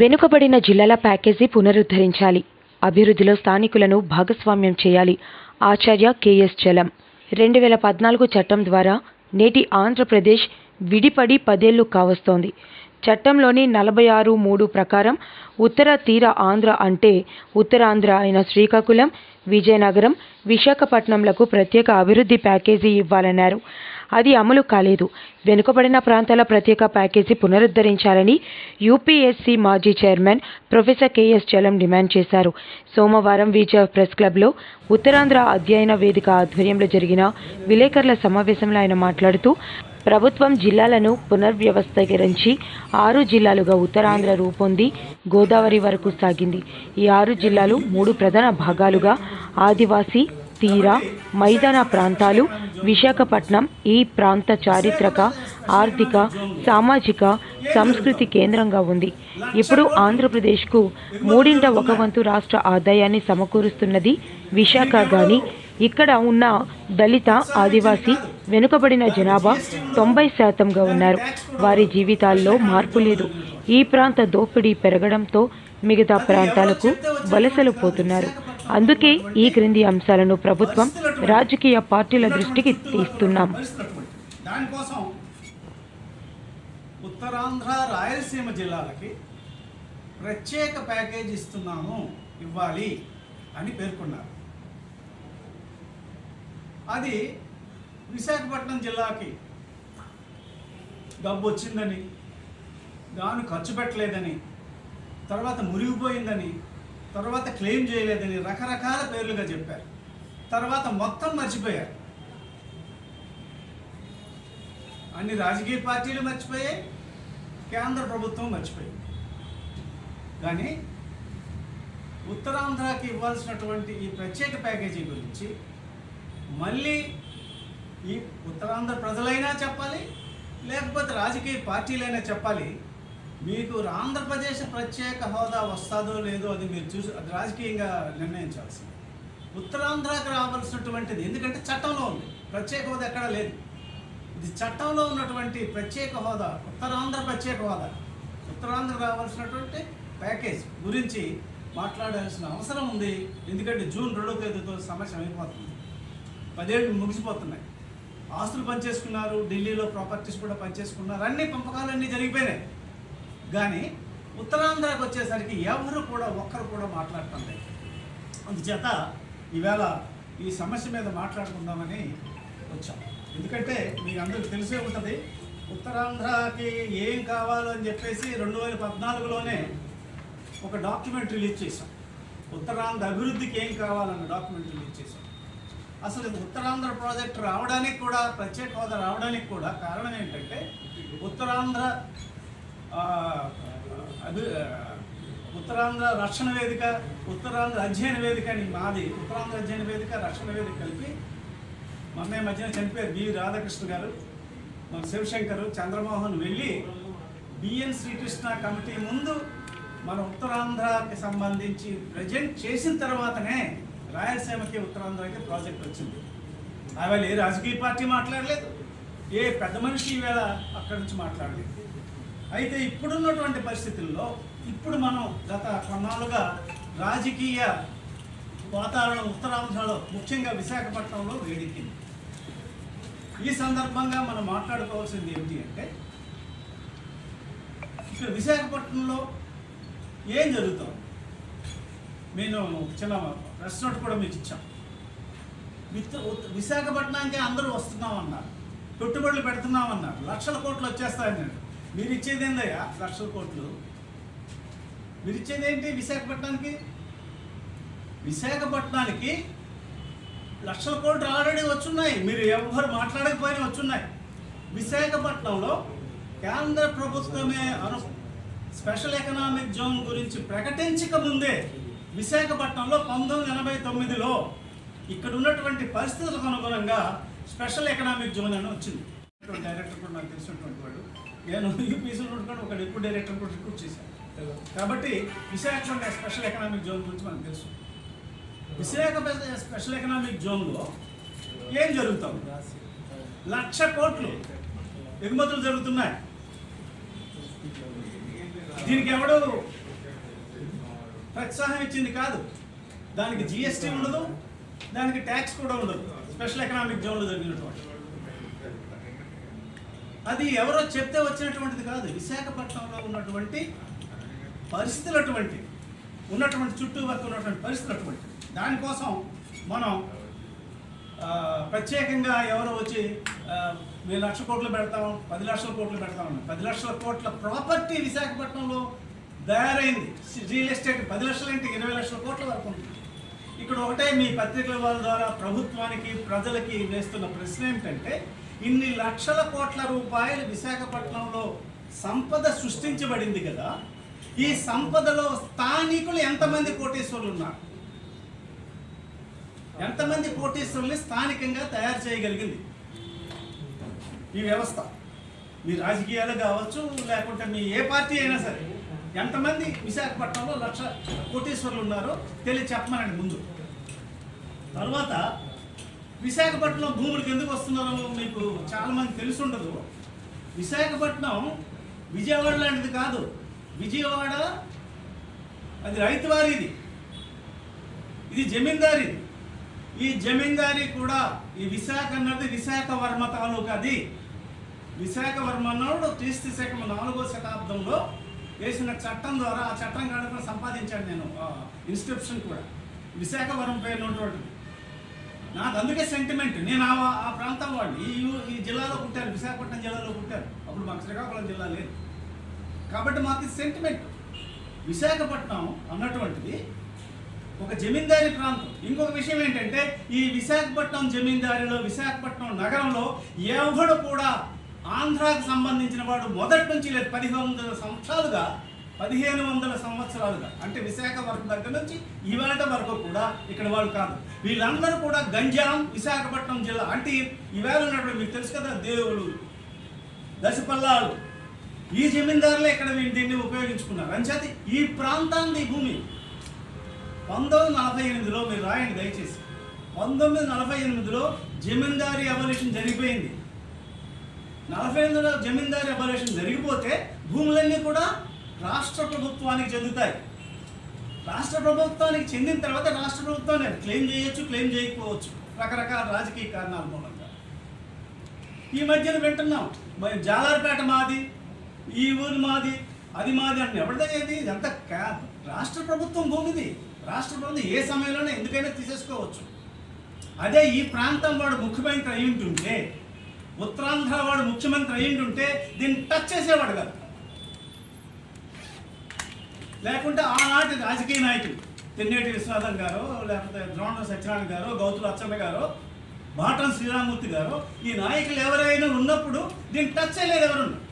వెనుకబడిన జిల్లాల ప్యాకేజీ పునరుద్ధరించాలి. అభివృద్ధిలో స్థానికులను భాగస్వామ్యం చేయాలి. Acharya K S Chalam. రెండు వేల పద్నాలుగు చట్టం ద్వారా నేటి ఆంధ్రప్రదేశ్ విడిపడి పదేళ్ళు కావస్తోంది. చట్టంలోని నలభై ఆరు మూడు ప్రకారం ఉత్తర తీర ఆంధ్ర అంటే ఉత్తరాంధ్ర అయిన శ్రీకాకుళం విజయనగరం విశాఖపట్నంలకు ప్రత్యేక అభివృద్ధి ప్యాకేజీ ఇవ్వాలన్నారు. అది అమలు కాలేదు. వెనుకబడిన ప్రాంతాల ప్రత్యేక ప్యాకేజీ పునరుద్ధరించాలని యూపీఎస్సీ మాజీ chairman professor K S Chalam demand చేశారు. సోమవారం విజయ ప్రెస్ క్లబ్లో ఉత్తరాంధ్ర అధ్యయన వేదిక ఆధ్వర్యంలో జరిగిన విలేకరుల సమావేశంలో ఆయన మాట్లాడుతూ ప్రభుత్వం జిల్లాలను పునర్వ్యవస్థీకరించి ఆరు జిల్లాలుగా ఉత్తరాంధ్ర రూపొంది గోదావరి వరకు సాగింది. ఈ ఆరు జిల్లాలు మూడు ప్రధాన భాగాలుగా ఆదివాసీ తీర మైదాన ప్రాంతాలు విశాఖపట్నం ఈ ప్రాంత చారిత్రక ఆర్థిక సామాజిక సంస్కృతి కేంద్రంగా ఉంది. ఇప్పుడు ఆంధ్రప్రదేశ్కు మూడింట ఒక వంతు రాష్ట్ర ఆదాయాన్ని సమకూరుస్తున్నది విశాఖ గాని. ఇక్కడ ఉన్న దళిత ఆదివాసీ వెనుకబడిన జనాభా తొంభై శాతంగా ఉన్నారు. వారి జీవితాల్లో మార్పు లేదు. ఈ ప్రాంత దోపిడీ పెరగడంతో మిగతా ప్రాంతాలకు వలసలు పోతున్నారు. అందుకే ఈ క్రింది అంశాలను ప్రభుత్వం రాజకీయ పార్టీల దృష్టికి తీస్తున్నాం. దానికోసం ఉత్తరాంధ్ర రాయలసీమ జిల్లాలకి ప్రత్యేక ప్యాకేజ్ ఇస్తున్నాము ఇవ్వాలి అని పేర్కొన్నారు. అది విశాఖపట్నం జిల్లాకి డబ్బు వచ్చిందని దాన్ని ఖర్చు పెట్టలేదని తర్వాత మురిగిపోయిందని తర్వాత క్లెయిమ్ చేయలేదని రకరకాల పేర్లుగా చెప్పారు. తర్వాత మొత్తం మర్చిపోయారు. అన్ని రాజకీయ పార్టీలు మర్చిపోయాయి కేంద్ర ప్రభుత్వం మర్చిపోయింది. కానీ ఉత్తరాంధ్రకి ఇవ్వాల్సినటువంటి ఈ ప్రత్యేక ప్యాకేజీ గురించి మళ్ళీ ఈ ఉత్తరాంధ్ర ప్రజలైనా చెప్పాలి లేకపోతే రాజకీయ పార్టీలైనా చెప్పాలి మీకు ఆంధ్రప్రదేశ్ ప్రత్యేక హోదా వస్తుందో లేదో అది మీరు చూసి అది రాజకీయంగా నిర్ణయించాల్సింది. ఉత్తరాంధ్రకు రావాల్సినటువంటిది. ఎందుకంటే చట్టంలో ఉంది. ప్రత్యేక హోదా ఎక్కడా లేదు. ఇది చట్టంలో ఉన్నటువంటి ప్రత్యేక హోదా. ఉత్తరాంధ్ర ప్రత్యేక హోదా. ఉత్తరాంధ్ర రావాల్సినటువంటి ప్యాకేజ్ గురించి మాట్లాడాల్సిన అవసరం ఉంది. ఎందుకంటే జూన్ రెండో తేదీతో సమస్య అయిపోతుంది. పదేళ్ళు ముగిసిపోతున్నాయి. ఆస్తులు పనిచేసుకున్నారు. ఢిల్లీలో ప్రాపర్టీస్ కూడా పనిచేసుకున్నారు. అన్ని పంపకాలన్నీ జరిగిపోయినాయి. కానీ ఉత్తరాంధ్రకు వచ్చేసరికి ఎవరు కూడా ఒక్కరు కూడా మాట్లాడటం లేదు. అందుచేత ఈవేళ ఈ సమస్య మీద మాట్లాడుకుందామని వచ్చాం. ఎందుకంటే మీకు అందరికి తెలిసే ఉంటుంది ఉత్తరాంధ్రకి ఏం కావాలో అని చెప్పేసి రెండు వేల పద్నాలుగులోనే ఒక డాక్యుమెంట్ రిలీజ్ చేశాం. ఉత్తరాంధ్ర అభివృద్ధికి ఏం కావాలన్న డాక్యుమెంట్ రిలీజ్ చేశాం. అసలు ఇది ఉత్తరాంధ్ర ప్రాజెక్ట్ రావడానికి కూడా ప్రత్యేక హోదా రావడానికి కూడా కారణం ఏంటంటే ఉత్తరాంధ్ర అభి ఉత్తరాంధ్ర రక్షణ వేదిక ఉత్తరాంధ్ర అధ్యయన వేదిక అని మాది. ఉత్తరాంధ్ర అధ్యయన వేదిక రక్షణ వేదిక కలిపి మొన్న మధ్యన చనిపోయారు బి. రాధాకృష్ణ గారు. మన శివశంకర్ చంద్రమోహన్ వెళ్ళి బిఎన్ శ్రీకృష్ణ కమిటీ ముందు మన ఉత్తరాంధ్రకి సంబంధించి ప్రజెంట్ చేసిన తర్వాతనే రాయలసీమకి ఉత్తరాంధ్రకి ప్రాజెక్ట్ వచ్చింది. ఆవేళ ఏ రాజకీయ పార్టీ మాట్లాడలేదు. ఏ పెద్ద మనిషి ఈవేళ అక్కడి నుంచి మాట్లాడలేదు. అయితే ఇప్పుడున్నటువంటి పరిస్థితుల్లో ఇప్పుడు మనం గత కొన్నాళ్ళుగా రాజకీయ వాతావరణం ఉత్తరాంధ్రలో ముఖ్యంగా విశాఖపట్నంలో వేడెక్కింది. ఈ సందర్భంగా మనం మాట్లాడుకోవాల్సింది ఏమిటి అంటే ఇక్కడ విశాఖపట్నంలో ఏం జరుగుతుంది? నేను చిన్న ప్రెస్ నోట్ కూడా మీకు ఇచ్చాం విత్- విశాఖపట్నానికి అందరూ వస్తున్నామన్నారు. పెట్టుబడులు పెడుతున్నామన్నారు. లక్షల కోట్లు వచ్చేస్తాయన్నారు. మీరు ఇచ్చేది ఏందయ్యా లక్షల కోట్లు. మీరు ఇచ్చేది ఏంటి విశాఖపట్నానికి? విశాఖపట్నానికి లక్షల కోట్లు ఆల్రెడీ వచ్చున్నాయి. మీరు ఎవరు మాట్లాడకపోయినా వచ్చున్నాయి. విశాఖపట్నంలో కేంద్ర ప్రభుత్వమే అను స్పెషల్ ఎకనామిక్ జోన్ గురించి ప్రకటించక ముందే విశాఖపట్నంలో పంతొమ్మిది ఎనభై తొమ్మిదిలో ఇక్కడ ఉన్నటువంటి పరిస్థితులకు అనుగుణంగా స్పెషల్ ఎకనామిక్ జోన్ అని వచ్చింది. డైరెక్టర్ కూడా నాకు తెలిసినటువంటి వాడు. నేను యూపీసీలో కూడా ఒక డిప్యూటీ డైరెక్టర్ కూడా రిక్రూట్ చేశాను కాబట్టి విశాఖ స్పెషల్ ఎకనామిక్ జోన్ గురించి మనకు తెలుసు. విశాఖ స్పెషల్ ఎకనామిక్ జోన్లో ఏం జరుగుతుంది లక్ష కోట్లు ఎగుమతులు జరుగుతున్నాయి. దీనికి ఎవడు ప్రోత్సాహం ఇచ్చింది కాదు. దానికి జిఎస్టీ ఉండదు దానికి ట్యాక్స్ కూడా ఉండదు. స్పెషల్ ఎకనామిక్ జోన్లో జరిగినటువంటి అది ఎవరో చెప్తే వచ్చినటువంటిది కాదు. విశాఖపట్నంలో ఉన్నటువంటి పరిస్థితులు అటువంటి ఉన్నటువంటి చుట్టుపక్కల ఉన్నటువంటి పరిస్థితులు అటువంటి. దానికోసం మనం ప్రత్యేకంగా ఎవరో వచ్చి ఆ, మేము లక్ష కోట్లు పెడతాం పది లక్షల కోట్లు పెడతాం పది లక్షల కోట్ల ప్రాపర్టీ విశాఖపట్నంలో తయారైంది. రియల్ ఎస్టేట్ పది లక్షల అంటే ఇరవై లక్షల కోట్ల వరకు ఉంది. ఇక్కడ ఒకటే మీ పత్రికల వాళ్ళ ద్వారా ప్రభుత్వానికి ప్రజలకి వేస్తున్న ప్రశ్న ఏమిటంటే ఇన్ని లక్షల కోట్ల రూపాయలు విశాఖపట్నంలో సంపద సృష్టించబడింది కదా. ఈ సంపదలో స్థానికులు ఎంతమంది కోటేశ్వరులు ఉన్నారు? ఎంతమంది కోటేశ్వరుల్ని స్థానికంగా తయారు చేయగలిగింది? ఈ వ్యవస్థ. మీ రాజకీయాలు కావచ్చు లేకుంటే మీ ఏ పార్టీ అయినా సరే. ఎంతమంది విశాఖపట్నంలో లక్ష కోటీశ్వరులు ఉన్నారో తెలియ చెప్పమనండి ముందు. తర్వాత విశాఖపట్నం భూములకు ఎందుకు వస్తున్నారో మీకు చాలా మంది తెలిసి ఉండదు. విశాఖపట్నం విజయవాడ లాంటిది కాదు. విజయవాడ అది రైతువారిది ఇది జమీందారిది. ఈ జమీందారీ కూడా ఈ విశాఖ అన్నది విశాఖ వర్మ తాలూకా అది విశాఖ వర్మ అన్నాడు క్రీస్తు శకం నాలుగో శతాబ్దంలో వేసిన చట్టం ద్వారా ఆ చట్టం కనుక సంపాదించాడు నేను. ఇన్స్క్రిప్షన్ కూడా. విశాఖవరం పేరు ఉన్నటువంటిది నాకు అందుకే సెంటిమెంట్ నేను ఆ ప్రాంతం వాడిని. ఈ ఈ జిల్లాలో పుట్టాను విశాఖపట్నం జిల్లాలో పుట్టాను అప్పుడు మాకు శ్రీకాకుళం జిల్లా లేదు. కాబట్టి మాకు ఇది సెంటిమెంట్ విశాఖపట్నం అన్నటువంటిది ఒక జమీందారీ ప్రాంతం. ఇంకొక విషయం ఏంటంటే ఈ విశాఖపట్నం జమీందారిలో విశాఖపట్నం నగరంలో ఎవడు కూడా ఆంధ్రాకు సంబంధించిన వాడు మొదటి నుంచి లేదు. పదిహేను వందల సంవత్సరాలుగా పదిహేను వందల సంవత్సరాలుగా అంటే విశాఖపట్నం దగ్గర నుంచి ఇవాళ వరకు కూడా ఇక్కడ వాళ్ళు కాదు. వీళ్ళందరూ కూడా గంజాం విశాఖపట్నం జిల్లా అంటే ఈవేళ ఉన్నటువంటి మీకు తెలుసు కదా దేవుడు దశపల్లాలు. ఈ జమీందారులే ఇక్కడ వీళ్ళు దీన్ని ఉపయోగించుకున్నారు. అంచేది ఈ ప్రాంతాన్ని భూమి పంతొమ్మిది నలభై ఎనిమిదిలో మీరు రాయండి దయచేసి. పంతొమ్మిది నలభై ఎనిమిదిలో జమీందారీ అబలిషన్ జరిగిపోయింది. నలభై ఎనిమిదిలో జమీందారీ అబలిషన్ జరిగిపోతే భూములన్నీ కూడా రాష్ట్ర ప్రభుత్వానికి చెందుతాయి. రాష్ట్ర ప్రభుత్వానికి చెందిన తర్వాత రాష్ట్ర ప్రభుత్వాన్ని అది క్లెయిమ్ చేయొచ్చు క్లెయిమ్ చేయకపోవచ్చు. రకరకాల రాజకీయ కారణాల మూలంగా. ఈ మధ్యన వింటున్నాం మరి జాలార్పేట మాది ఈ ఊరు మాది అది మాది అంటే ఎవరిదయ్యేది ఎంత రాష్ట్ర ప్రభుత్వం భూమిది. రాష్ట్ర ప్రభుత్వం ఏ సమయంలోనే ఎందుకైనా తీసేసుకోవచ్చు. అదే ఈ ప్రాంతం వాడు ముఖ్యమంత్రి అయ్యుంటుంటే ఉత్తరాంధ్ర వాడు ముఖ్యమంత్రి అయ్యుంటుంటే దీన్ని టచ్ చేసేవాడు కాదు. లేకుంటే ఆనాటి రాజకీయ నాయకులు తెన్నేటి విశ్వనాథం గారు లేకపోతే ద్రోణ సత్యనారాయణ గారు గౌతుల అచ్చన్న గారు బాటం శ్రీరామూర్తి గారు ఈ నాయకులు ఎవరైనా ఉన్నప్పుడు దీన్ని టచ్ చేయలేదు ఎవరున్నారు